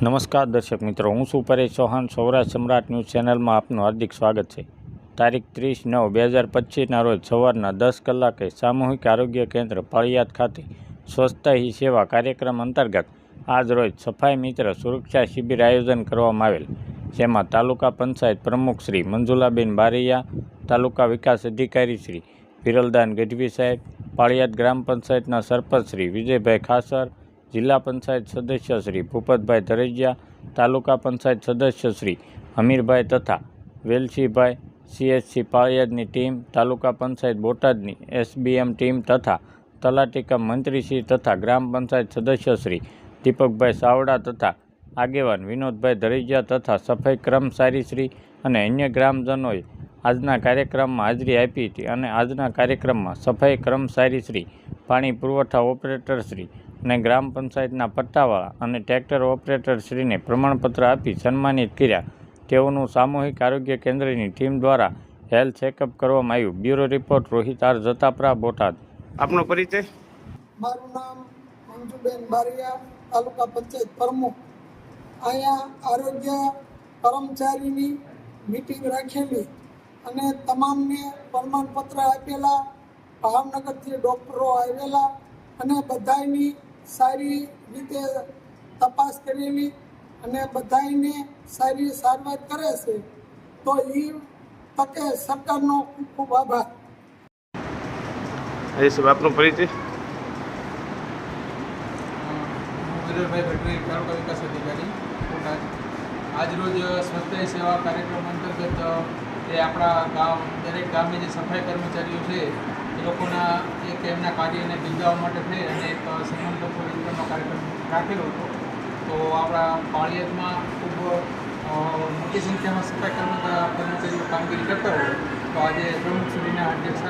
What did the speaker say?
નમસ્કાર દર્શક મિત્રો, હું છું પરેશ ચૌહાણ. સૌરાષ્ટ્ર સમ્રાટ ન્યૂઝ ચેનલમાં આપનું હાર્દિક સ્વાગત છે. તારીખ ત્રીસ નવ બે હજાર પચીસના રોજ સવારના દસ કલાકે સામૂહિક આરોગ્ય કેન્દ્ર પાળિયાદ ખાતે સ્વચ્છતા હી સેવા કાર્યક્રમ અંતર્ગત આજ રોજ સફાઈ મિત્ર સુરક્ષા શિબિર આયોજન કરવામાં આવેલ, જેમાં તાલુકા પંચાયત પ્રમુખ શ્રી મંજુલાબેન બારૈયા, તાલુકા વિકાસ અધિકારી શ્રી વિરલદાન ગઢવી સાહેબ, પાળિયાદ ગ્રામ પંચાયતના સરપંચ શ્રી વિજયભાઈ ખાસર જિલ્લા પંચાયત સદસ્ય શ્રી ભૂપતભાઈ ધરેજિયા તાલુકા પંચાયત સદસ્ય શ્રી હમીરભાઈ તથા વેલસીભાઈ સીએચસી પાળિયાદની ટીમ, તાલુકા પંચાયત બોટાદની એસબીએમ ટીમ તથા તલાટીકા મંત્રીશ્રી તથા ગ્રામ પંચાયત સદસ્ય શ્રી દીપકભાઈ સાવડા તથા આગેવાન વિનોદભાઈ ધરેજિયા તથા સફાઈ કર્મચારીશ્રી અને અન્ય ગ્રામજનોએ આજના કાર્યક્રમમાં હાજરી આપી હતી અને આજના કાર્યક્રમમાં સફાઈ કર્મચારીશ્રી પાણી પુરવઠા ઓપરેટરશ્રી અને ગ્રામ પંચાયતના પટ્ટાવાળા અને ટ્રેક્ટર ઓપરેટરશ્રીને પ્રમાણપત્ર આપી સન્માનિત કર્યા. તેઓનું સામૂહિક આરોગ્ય કેન્દ્રની ટીમ દ્વારા હેલ્થ ચેકઅપ કરવામાં આવ્યું. Bureau report Rohit R Jatapara Botad. આપનો પરિચય? મારું નામ મંજુબેન બારિયા તાલુકા પંચાયત પ્રમુખ. અહીંયા આરોગ્ય કર્મચારીની મિટિંગ રાખેલી અને તમામને પ્રમાણપત્ર આપેલા ભાવનગરથી ડૉક્ટરો આવેલા અને બધાયની સારી રીતે તપાસ કરીને અને બધાને સારી સારવાર કરે છે તો એ તકે સરકારનો ખૂબ ખૂબ આભાર. એ સાહેબ આપનો પરિચય? હું વિરલભાઈ ગઢવી તાલુકા વિકાસ અધિકારી બોટાદ. આજરોજ સ્વચ્છ સેવા કાર્યક્રમ અંતર્ગત એ આપણા ગામ દરેક ગામની જે સફાઈ કર્મચારીઓ છે એ લોકોના એમના કાર્યને બિરદાવવા માટે થઈ અને એક સન્માનપત્ર વિતરણનો કાર્યક્રમ રાખેલો હતો. તો આપણા પાળિયાદમાં ખૂબ મોટી સંખ્યામાં સફાઈ કર્મ કર્મચારીઓ કામગીરી કરતા હોય. તો આજે પ્રમુખશ્રીના અધ્યક્ષસ્થાને આ